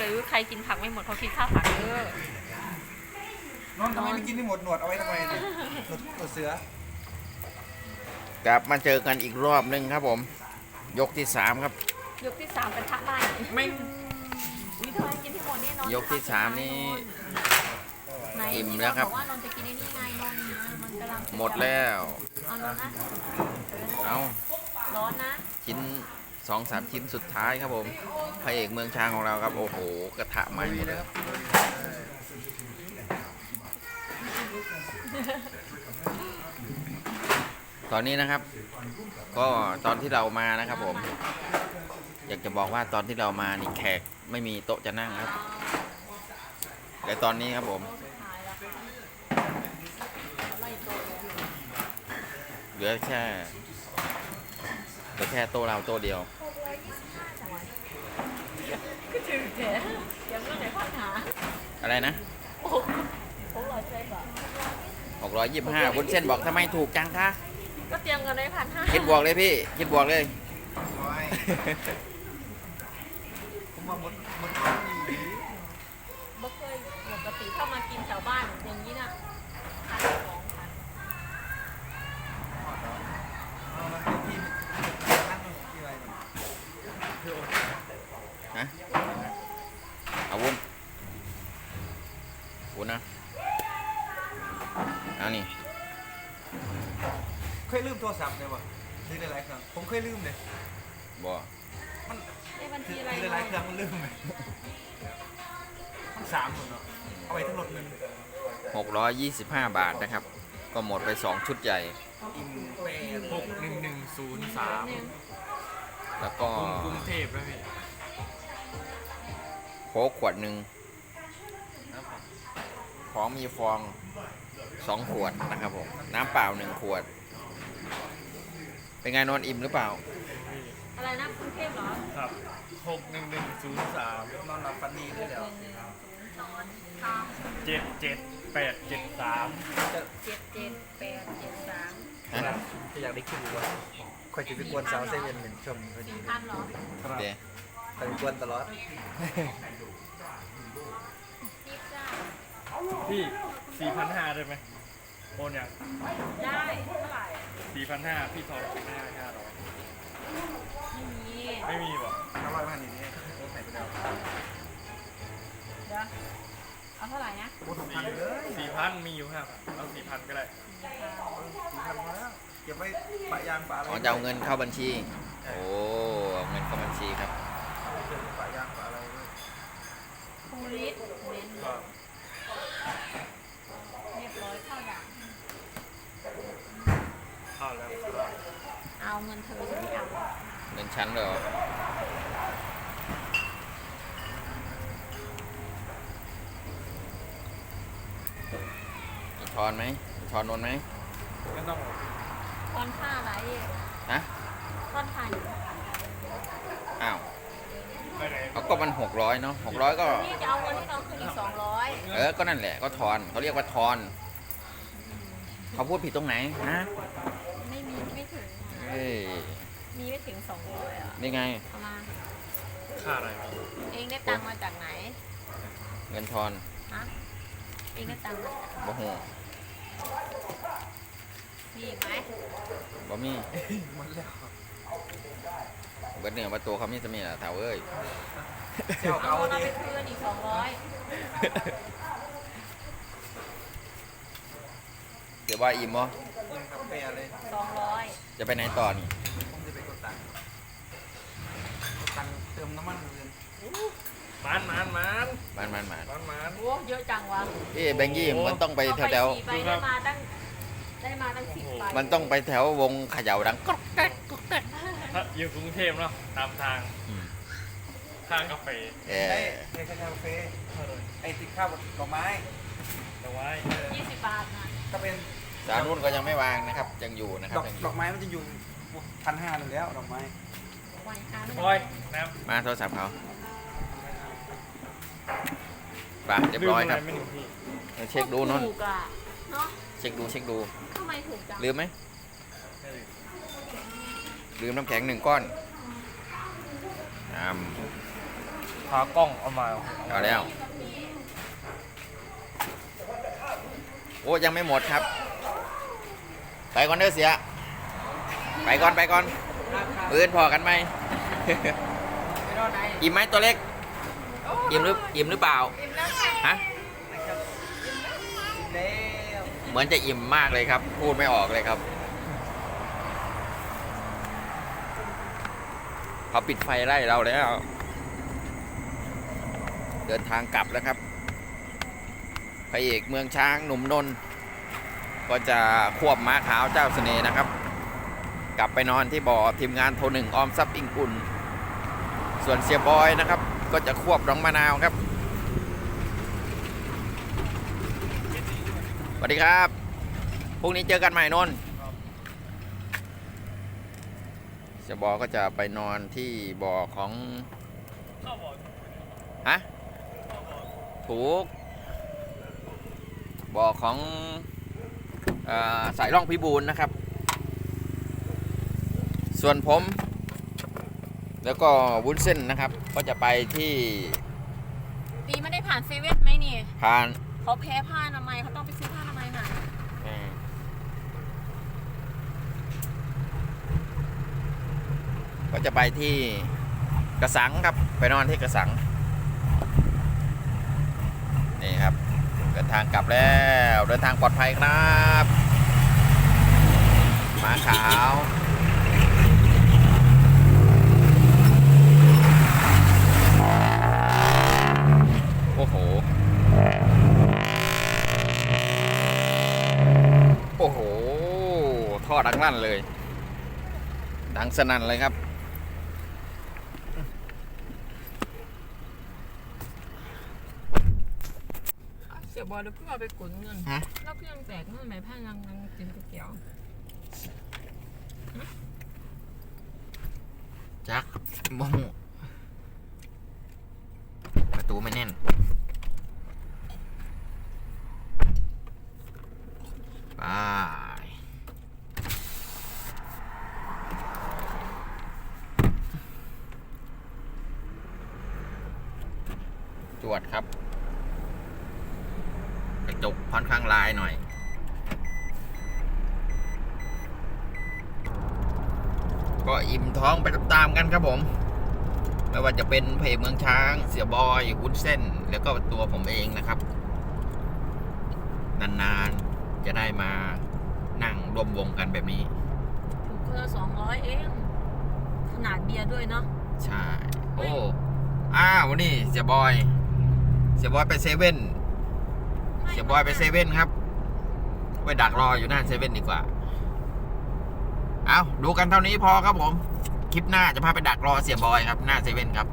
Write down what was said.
หรือใครกินผักไม่หมดเขาคิดค่าผักเด้อนอนทำไมไม่กินไม่หมดหนวดเอาไว้ทำไมเนี่ยหนวดหนวดเสือกลับมาเจอกันอีกรอบหนึงครับผม ยกที่สามครับ ยกที่สามเป็นทะไล่ไม่อุ้ยเธอกินที่หมดนี่นอนยกที่สามนี่ไหนอิ่มที่แล้วครับ อกว่านอนจะกินไอ้นี่ไงนอนนะมันกำลังหมดแล้ว เอานอนนะเอาร้อนนะ ชิ้น สองสามชิ้นสุดท้ายครับผมพระเอกเมืองช้างของเราครับ โอ้โห กระทะไหม้หมดเลยตอนนี้นะครับ ก็ตอนที่เรามานะครับผม อยากจะบอกว่าตอนที่เรามานี่แขกไม่มีโต๊ะจะนั่งครับแต่ตอนนี้ครับผมเลยเหลือแค่เหลือแค่โต๊ะเราโต๊ะเดียว หกร้อยยี่สิบห้าจังหวะก็ถึงแกเดี๋ยวเมื่อไหร่พันหา อะไรนะโอ้โหหกร้อยใช่ปะ625วุ้นเส้นบอกทำไมถูกจังคะ ก็เตรียมเงินไว้พันห้าคิดบวกเลยพี่ คิดบวกเลยร้อยผมว่าหมดหมดของดี บ่เคยปกติเข้ามากินแถวบ้านอย่างนี้น่ะพันสองพัน เอามาเป็นที่นั่งที่อะไรเนี่ย ฮะเอาวุ้น วุ้นนะเอานี่เคยลืมโทรศัพท์เลยวะซื้อได้หลายเครื่องผมเคยลืมเลยบ่มันไอ้บัญซื้ชีออะไรได้หลายเครื่องมันลืมเลยมันสามคนเนาะเอาไปทั้งรถหนึ่ง625บาทนะครับ ก็หมดไป2ชุดใหญ่ อิ่มแปดหกหนึ่งหนึ่งศูนย์สามแล้วก็กรุงเทพแล้วพี่โค้กขวดหนึ่ง ของมีฟอง2ขวดนะครับผมน้ำเปล่า1ขวด เป็นไงนอนอิ่มหรือเปล่า อะไรนะกรุงเทพเหรอครับหกหนึ่งหนึ่งศูนย์สามนอนหลับฝันดีได้แล้วหนึ่งหนึ่งศูนย์สองสามเจ็ดเจ็ดแปดเจ็ดสามจะเจ็ดเจ็ดแปดเจ็ดสามฮะจะอยากได้คิวว่าคอยจะไปกวนสาวเซเว่นหนึ่งชมพอดีสี่พันเหรอเดี๋ยวคอยไปกวนตลอดยี่สิบเก้า พี่สี่พันห้าได้ไหมโอนอย่างได้เท่าไหร่สี่พันห้าพี่ทอนสี่พันห้าห้าร้อยไม่มีไม่มีหรอน้ำร้อยพันนี่เนี่ยโอ้ใส่ไปแล้วเดี๋ยวเอาเท่าไหร่นะโอ้ถูกพันเลยสี่พันมีอยู่ห้าพันเอาสี่พันก็ได้สี่พันมาแล้วเก็บไว้ปะยางปะอะไรอ๋อจะเอาเงินเข้าบัญชี โอ้เอาเงินเข้าบัญชีครับเก็บไว้ปะยางปะอะไรไว้คูลิสเน้นก็ เรียบร้อยเข้าด่างเข้าแล้วเอาเงินเธอจะไม่เอาเงินชั้นเหรอมีทอนไหมมีทอนนนท์ไหมไม่ต้องตอนค่าอะไรฮะตอนค่าอยู่อ้าว เขาก็มันหกร้อยเนาะหกร้อยก็ นี่จะเอาเงินที่น้องคืนอีกสองร้อยเออ ก็นั่นแหละ ก็ทอน เขาเรียกว่าทอน เขาพูดผิดตรงไหนนะ ไม่มีไม่ถึง เอ้ยมีไม่ถึงสองร้อยอะนี่ไง เอามาค่าอะไรครับเองได้ตังค์มาจากไหนเงินทอนฮะเองได้ตังค์มาจากบ่หูมีอีกไหมบ่มี หมดแล้ว เบิดเนื้อมาตัวเขามีสมีละเท่าเอ้ยเจ้าเอาเก่าเราดิไปคืนอีกสองร้อยเดี๋ยวว่าอิ่มบ่ยิงกับเปียเลยสองร้อยจะไปไหนต่อนี่ผมจะไปกดตังค์กดตังค์เติมน้ำมันเงินมันมันมันมันมันมันมันมันโอ้เยอะจังวะเอ้แบงกี้มันต้องไปแถวแถวเอาไปสี่ใบได้มาตั้ง ได้มาตั้งสิบใบๆมันต้องไปแถววงเขย่าดังก๊อกแก๊กก๊อกแก๊กถ้าอยู่กรุงเทพเนาะตามทางอืมข้างกาแฟเอได้อในคาเฟ่ไอติดข้าวดอกไม้เอาไว้ยี่สิบบาทนะก็เป็นสาวนุ่นก็ยังไม่วางนะครับ ยังอยู่นะครัดบอกยังอดยู่อกไม้มันจะอยู่พันห้าเลยแล้วดอกไม้วันค้างโอ้ยน้มาโทรศัพท์เขาไปำเรียบร้อยครับ ลืมะไไม่ถึงพี่เดี๋ยวเช็คดูนนท์ถูกอะเนาะ เช็คดูเช็คดู ทำไมถูกจังลืมไหมไม่ลืมลืมน้ำแข็งหนึ่งก้อนอ่าขากล้องเอามาเอาแล้ว โอ้ยังไม่หมดครับ ไปก่อนเด้อเสีย ไปก่อนไปก่อนปืนพอกันไหมไปนอนไหนอิ่มไหมตัวเล็ก อิ่มหรืออิ่มหรือเปล่าฮะแล้วเเหมือนจะอิ่มมากเลยครับ พูดไม่ออกเลยครับเขาปิดไฟไล่เราแล้ว เดินทางกลับแล้วครับพระเอกเมืองช้างหนุ่มนนท์ก็จะควบม้าขาวเจ้าเสน่ห์นะครับ กลับไปนอนที่บ่อทีมงานโทรหนึ่งออมทรัพย์อิงอุ่นส่วนเสียบอยนะครับ ก็จะควบน้องมะนาวครับ สวัสดีครับ พรุ่งนี้เจอกันใหม่นนท์เสียบอก็จะไปนอนที่บ่อของเข้าบอกฮะถูก บ่อของเออสายร่องพิบูลนะครับ ส่วนผม แล้วก็วุ้นเส้นนะครับ ก็จะไปที่ปีไม่ได้ผ่านเซเว่นไหมนี่พานเขาแพ้ผ้าอนามัยเขาต้องไปซื้อผ้าอนามัยใหม่ เอ่อ ก็จะไปที่กระสังครับ ไปนอนที่กระสัง นี่ครับ เดินทางกลับแล้ว เดินทางปลอดภัยครับหมาขาวโอ้โห โอ้โห ท่อดังลั่นเลย ดังสนั่นเลยครับ เสียบอลแล้วเพิ่งเอาไปกดเงินฮะ แล้วเครื่องแตกเงินไหมผ้ายังยังกินก๋วยเตี๋ยวจักบ่หูประตูไม่แน่น ไป จวดครับกระ จกค่อนข้างลายหน่อย ก็อิ่มท้องไปตามๆกันครับผม ไม่ว่าจะเป็นเพจเมืองช้าง เสียบอยวุ้นเส้น แล้วก็ตัวผมเองนะครับ นาน ๆ จะได้มานั่งรวมวงกันแบบนี้ถูกคนละสองร้อยเอง ขนาดเบียร์ด้วยเนาะใช่ โอ้อ้าวนี่เสียบอย เสียบอยไปเซเว่น เสียบอยไปเซเว่นครับ ไปดักรออยู่หน้าเซเว่นดีกว่า เอาดูกันเท่านี้พอครับผม คลิปหน้าจะพาไปดักรอเสียบอยครับหน้าเซเว่นครับ